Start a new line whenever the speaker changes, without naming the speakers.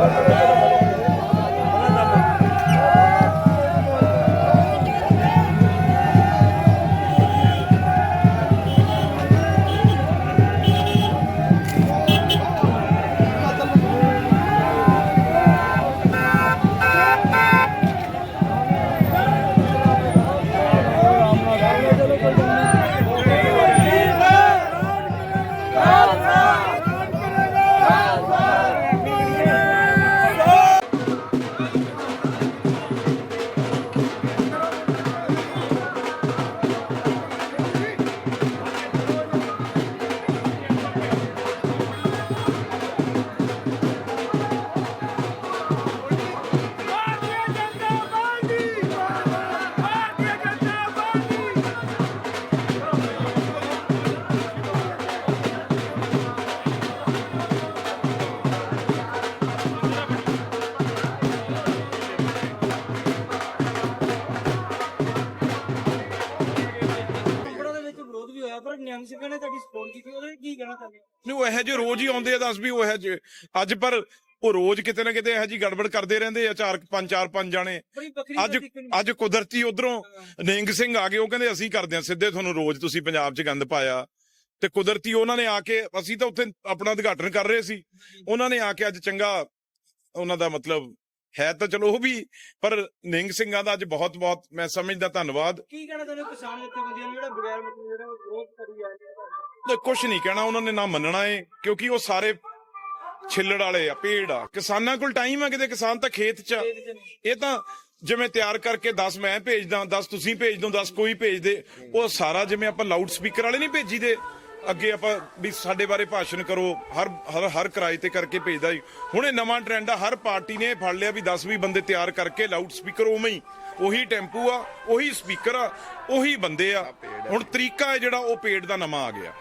Yeah. Nihang ਸਿੰਘਾਂ ਨੇ ਤੁਹਾਡੀ ਸਪੋਰਟ ਕੀਤੀ ਉਹਦੇ ਕੀ ਕਹਿਣਾ ਚਾਹੁੰਦੇ ਹੋ?
ਨਹੀਂ ਉਹ ਇਹੋ ਜਿਹੇ ਰੋਜ਼ ਹੀ ਆਉਂਦੇ ਆ ਦੱਸ ਵੀ ਉਹ ਇਹੋ ਜਿਹੇ ਅੱਜ ਪਰ ਉਹ ਰੋਜ਼ ਕਿਤੇ ਨਾ ਕਿਤੇ ਇਹੋ ਜਿਹੀ ਗੜਬੜ ਕਰਦੇ ਰਹਿੰਦੇ ਆ ਚਾਰ ਪੰਜ ਚਾਰ ਪੰਜ ਜਾਣੇ।
ਬੜੀ ਵੱਖਰੀ
ਅੱਜ ਅੱਜ ਕੁਦਰਤੀ ਉਧਰੋਂ ਨਿੰਗ ਸਿੰਘ ਆ ਗਏ ਉਹ ਕਹਿੰਦੇ ਅਸੀਂ ਕਰਦੇ ਆ ਸਿੱਧੇ ਤੁਹਾਨੂੰ ਰੋਜ਼ ਤੁਸੀਂ ਪੰਜਾਬ 'ਚ ਗੰਦ ਪਾਇਆ। ਤੇ ਕੁਦਰਤੀ ਉਹਨਾਂ ਨੇ ਆ ਕੇ ਅਸੀਂ ਤਾਂ ਉੱਥੇ ਆਪਣਾ ਉਦਘਾਟਨ ਕਰ ਰਹੇ ਸੀ। ਉਹਨਾਂ ਨੇ ਆ ਕੇ ਅੱਜ ਚੰਗਾ ਉਹਨਾਂ ਦਾ ਮਤਲਬ ਹੈ ਤਾਂ ਚਲੋ ਉਹ ਵੀ ਪਰ ਨਿੰਗ ਸਿੰਘਾਂ ਦਾ ਅੱਜ ਬਹੁਤ ਬਹੁਤ ਮੈਂ ਸਮਝਦਾ ਧੰਨਵਾਦ।
ਕੀ ਕਹਿਣਾ ਚਾਹੁੰਦੇ ਹੋ ਕਿਸਾਨ ਜਥੇਬੰਦੀਆਂ ਨੂੰ? ਜਿਹੜਾ ਬਗੈਰ ਮਤਲਬ ਜਿਹੜਾ ਉਹ ਵਿਰੋਧ ਕਰੀ ਜਾ ਰਿਹਾ
ਕੁਝ ਨਹੀਂ ਕਹਿਣਾ ਉਹਨਾਂ ਨੇ ਨਾ ਮੰਨਣਾ ਏ ਕਿਉਂਕਿ ਉਹ ਸਾਰੇ ਛਿੱਲੜ ਵਾਲੇ ਆ ਪੇੜ ਆ। ਕਿਸਾਨਾਂ ਕੋਲ ਟਾਈਮ ਆ ਕਿਤੇ ਕਿਸਾਨ ਤਾਂ ਖੇਤ 'ਚ ਆ। ਇਹ ਤਾਂ ਜਿਵੇਂ ਤਿਆਰ ਕਰਕੇ 10 ਮੈਂ ਭੇਜਦਾ 10 ਤੁਸੀਂ ਭੇਜ ਦੋ 10 ਕੋਈ ਭੇਜ ਦੇ ਉਹ ਸਾਰਾ ਜਿਵੇਂ ਆਪਾਂ ਲਾਊਡ ਸਪੀਕਰ ਵਾਲੇ ਨਹੀਂ ਭੇਜੀ ਦੇ ਅੱਗੇ ਆਪਾਂ ਵੀ ਸਾਡੇ ਬਾਰੇ ਭਾਸ਼ਣ ਕਰੋ, ਹਰ ਹਰ ਹਰ ਕਿਰਾਏ ਤੇ ਕਰਕੇ ਭੇਜਦਾ ਜੀ। ਹੁਣ ਇਹ ਨਵਾਂ ਟ੍ਰੈਂਡ ਆ, ਹਰ ਪਾਰਟੀ ਨੇ ਇਹ ਫੜ ਲਿਆ ਵੀ 10 20 ਬੰਦੇ ਤਿਆਰ ਕਰਕੇ ਲਾਊਡ ਸਪੀਕਰ ਉਵੇਂ ਹੀ। ਉਹੀ ਟੈਂਪੂ ਆ, ਉਹੀ ਸਪੀਕਰ ਆ, ਉਹੀ ਬੰਦੇ ਆ। ਹੁਣ ਤਰੀਕਾ ਹੈ ਜਿਹੜਾ, ਉਹ ਪੇੜ ਦਾ ਨਵਾਂ ਆ ਗਿਆ।